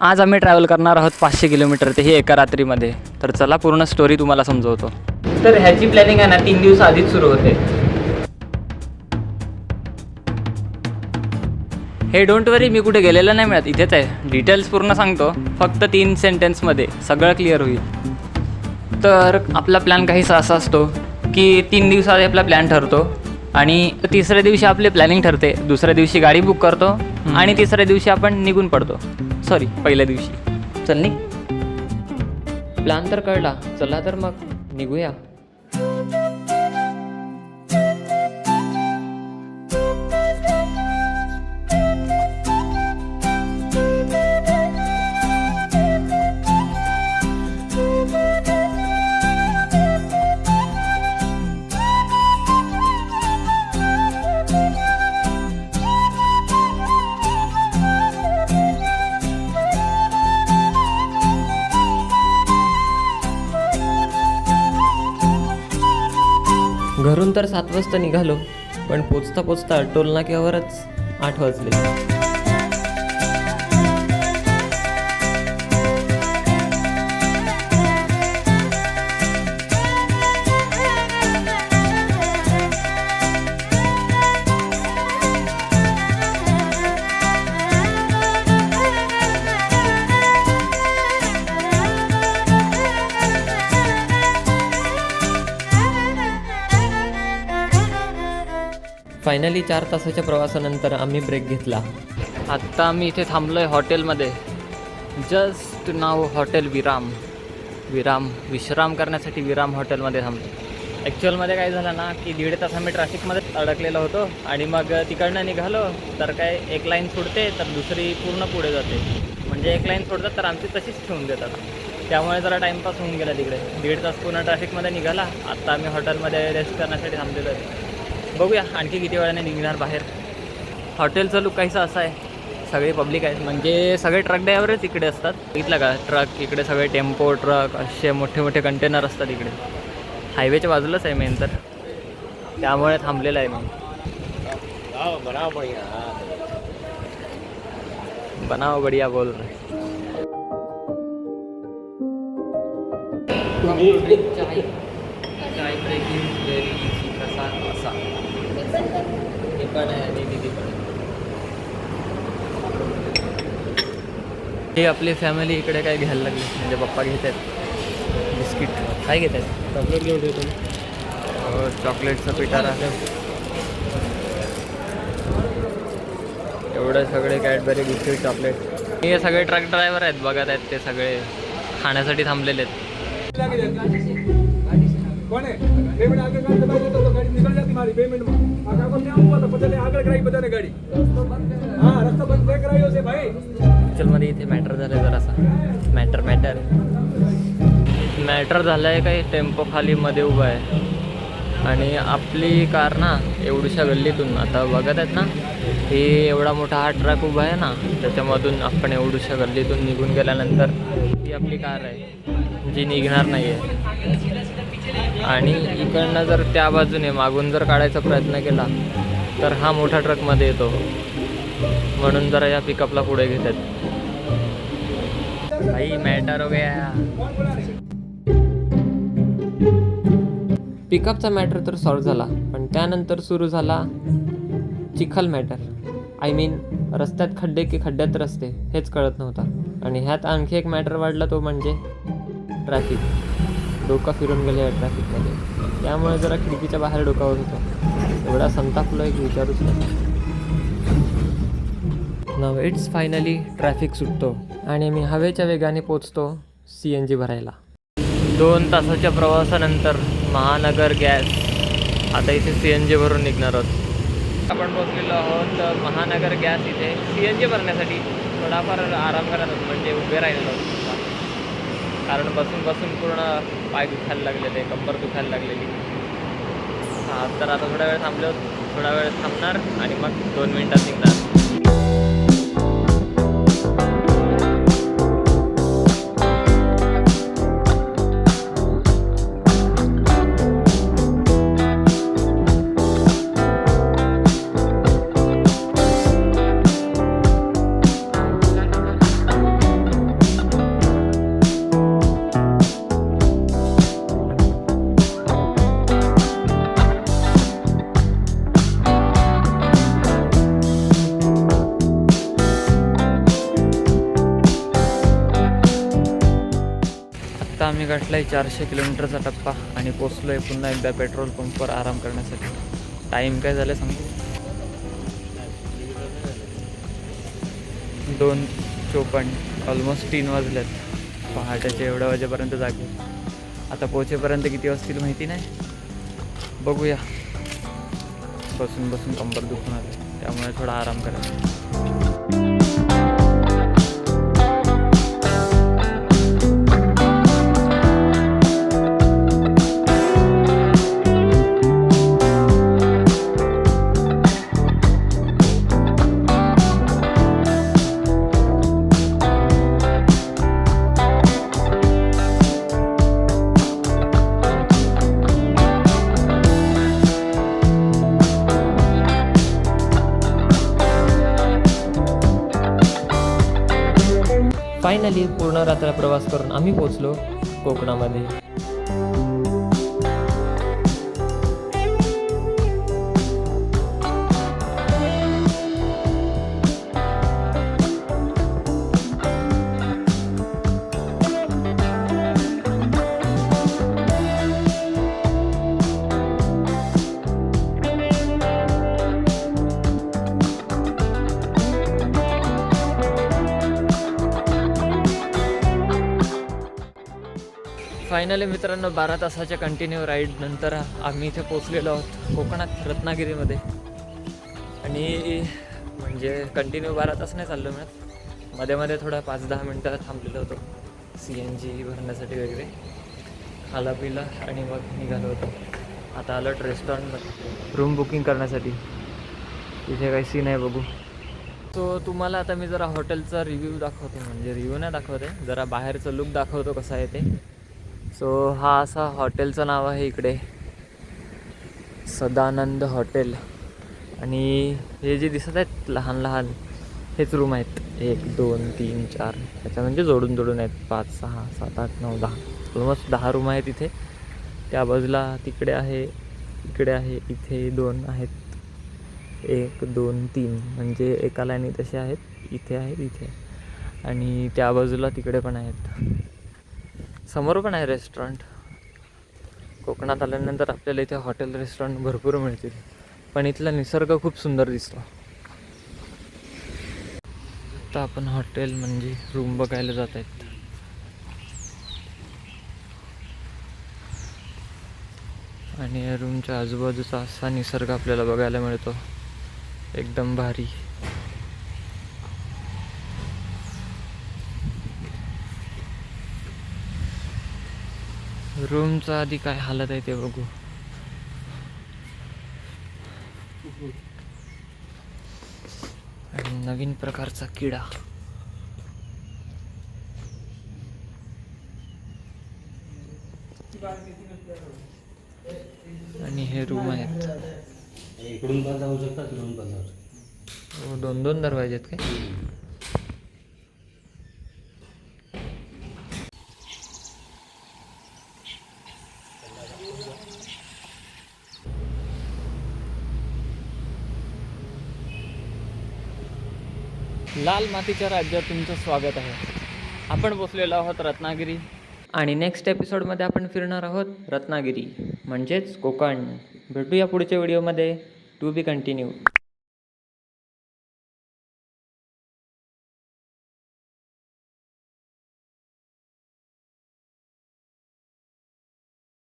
आज आम्ही ट्रॅव्हल करणार आहोत पाचशे किलोमीटर ते हे एका रात्रीमध्ये. तर चला पूर्ण स्टोरी तुम्हाला समजवतो. तर ह्याची प्लॅनिंग आहे ना तीन दिवस आधीच सुरू होते. हे डोंट वरी मी कुठे गेलेलं नाही मिळत. इथेच आहे. डिटेल्स पूर्ण सांगतो. फक्त तीन सेंटेन्समध्ये सगळं क्लिअर होईल. तर आपला प्लॅन काहीसा असा असतो की तीन दिवसात आपला प्लॅन ठरतो. आणि तिसऱ्या दिवशी आपली प्लॅनिंग ठरते. दुसऱ्या दिवशी गाडी बुक करतो. आणि तिसऱ्या दिवशी आपण निघून पडतो. सॉरी पहिल्या दिवशी. चल निघ. प्लॅन तर कळला चला तर मग निघूया. तर सात वाजता निघालो पण पोचता पोचता टोलनाक्यावरच आठ वाजले. फायनली चार तासाच्या प्रवासानंतर आम्ही ब्रेक घेतला. आत्ता आम्ही इथे थांबलो आहे हॉटेलमध्ये. जस्ट नाव हॉटेल विराम. विराम विश्राम करण्यासाठी विराम हॉटेलमध्ये थांबलो. ॲक्च्युअलमध्ये काय झालं ना की दीड तास आम्ही ट्रॅफिकमध्ये अडकलेलो होतो आणि मग तिकडनं निघालो तर काय एक लाईन सोडते तर दुसरी पूर्ण पुढे जाते. म्हणजे एक लाईन सोडतात तर आमची तशीच ठेवून देतात. त्यामुळे जरा टाईमपास होऊन गेला तिकडे. दीड तास पूर्ण ट्रॅफिकमध्ये निघाला. आत्ता आम्ही हॉटेलमध्ये रेस्ट करण्यासाठी थांबलेलो आहे. बघूया आणखी किती वेळाने निघणार बाहेर. हॉटेलचं लुक काहीसा असा आहे. सगळे पब्लिक आहेत म्हणजे सगळे ट्रक ड्रायव्हरच इकडे असतात. बघितलं का? ट्रक इकडे सगळे टेम्पो ट्रक असे मोठे मोठे कंटेनर असतात इकडे. हायवेच्या बाजूलाच आहे मेन तर. त्यामुळे थांबलेलं आहे मी बनाव बढिया. बोल. रहे चाय चाय ब्रेकिंग व्हेरी इझी कसा असा हे पण आहे आणि दिदी पण आहे. हे आपली फॅमिली इकडे काय घ्यायला लागली? म्हणजे पप्पा घेत आहेत. बिस्किट. काय घेत आहेत? चॉकलेट घेऊन येतो चॉकलेटचं पिटारा एवढं सगळे कॅडबरी बिस्किट चॉकलेट. हे सगळे ट्रक ड्रायव्हर आहेत बघत आहेत ते सगळे. खाण्यासाठी थांबलेले आहेत. ॲक्च्युअलमध्ये इथे मॅटर झालं आहे जरासा. Matter matter. मॅटर झालं आहे काही टेम्पो खाली मध्ये उभा आहे. आणि आपली कार ना एवढीशा गल्लीतून. आता बघत आहेत ना ही एवढा मोठा हा ट्रक उभा आहे ना त्याच्यामधून आपण एवढ्याशा गल्लीतून निघून गेल्यानंतर ही आपली कार आहे जी निघणार नाही आहे आणि इकडनं जर त्या बाजूने मागून जर काढायचा प्रयत्न केला तर हा मोठा ट्रकमध्ये येतो. म्हणून जरा या पिकअपला पुढे घेतात. भाई मॅटर हो गया। पिकअपचा मॅटर तर सॉल्व झाला पण त्यानंतर सुरू झाला चिखल मॅटर आय मीन रस्त्यात खड्डे की खड्ड्यात रस्ते हेच कळत नव्हता. आणि ह्यात आणखी एक मॅटर वाढला तो म्हणजे ट्रॅफिक डोका फिरून गेले या ट्रॅफिकमध्ये त्यामुळे जरा खिडकीच्या बाहेर डोकावत होतो. एवढा संतापलो एक विचारूच नका. नव इट्स फायनली ट्रॅफिक सुटतो. आणि मी हवेच्या वेगाने पोचतो सी एन जी भरायला. दोन तासाच्या प्रवासानंतर महानगर गॅस. आता इथे सी एन जी भरून निघणार आहोत. आपण पोचलेलो आहोत महानगर गॅस इथे सी एन जी भरण्यासाठी थोडाफार आराम करत आहोत म्हणजे उभे राहिलेलो आहोत. कारण बसून बसून पूर्ण पाय दुखायला लागलेले कंबर दुखायला लागलेली. हां तर आता थोडा वेळ थांबलो थोडा वेळ थांबणार आणि मग दोन मिनटात निघणार. आम्ही आहे चारशे किलोमीटरचा टप्पा आणि पोचलो आहे पुन्हा एकदा पेट्रोल पंपवर आराम करण्यासाठी. टाईम काय झालं सांगतो दोन चोपन्न ऑलमोस्ट तीन वाजल्यात. पहाटेचे एवढ्या वाजेपर्यंत जागे. आता पोचेपर्यंत किती वाजतील माहिती नाही. बघूया. बसून बसून कंबर दुखून आले त्यामुळे थोडा आराम करा फायनली पूर्ण रात्र प्रवास करून आम्ही पोचलो कोकणामध्ये. फायनली मित्रांनो बारा तासाच्या कंटिन्यू राईड नंतर आम्ही इथे पोचलेलो आहोत कोकणात रत्नागिरीमध्ये. आणि म्हणजे कंटिन्यू बारा तास नाही चाललो मिळत मध्ये मध्ये थोडा पाच दहा मिनटं थांबलेलो होतो. सी एन जी भरण्यासाठी वगैरे. खाला पिला आणि मग निघालो होतो. आता आलो रेस्टॉरंटमध्ये रूम बुकिंग करण्यासाठी. इथे काही सीन आहे बघू. सो तुम्हाला आता मी जरा हॉटेलचा रिव्ह्यू दाखवतो. म्हणजे रिव्ह्यू नाही दाखवते जरा बाहेरचं लुक दाखवतो कसं आहे ते. सो हा असा हॉटेलचं नाव आहे इकडे. सदानंद हॉटेल. आणि हे जे दिसत आहेत लहान लहान हेच रूम आहेत. एक दोन तीन चार. त्याच्या म्हणजे जोडून जोडून आहेत. पाच सहा सात आठ नऊ दहा. ऑलमोस्ट दहा रूम आहेत इथे. त्या बाजूला तिकडे आहे इकडे आहे इथे दोन आहेत. एक दोन तीन. म्हणजे एका लाईनी तसे आहेत. इथे आहेत इथे. आणि त्या बाजूला तिकडे पण आहेत. समोर पण आहे रेस्टॉरंट कोकणात आल्यानंतर आपल्याला इथे हॉटेल रेस्टॉरंट भरपूर मिळतील. पण इथला निसर्ग खूप सुंदर दिसतो. आता आपण हॉटेल म्हणजे रूम बघायला जात आहेत. आणि या रूमच्या आजूबाजूचा असा निसर्ग आपल्याला बघायला मिळतो. एकदम भारी. रूमचं आधी काय हालत आहे ते बघू. आणि नवीन प्रकारचा किडा. आणि हे रूम आहेत. इकडून पण जाऊ शकता तिकडून पण जाऊ शकता हो, दोन दोन दरवाजे आहेत काय? लाल मातीच्या राज्यात तुमचं स्वागत आहे. आपण बसलेलो आहोत रत्नागिरी. आणि नेक्स्ट एपिसोडमध्ये आपण फिरणार आहोत रत्नागिरी. म्हणजेच कोकण. भेटूया पुढच्या व्हिडिओमध्ये टू बी कंटिन्यू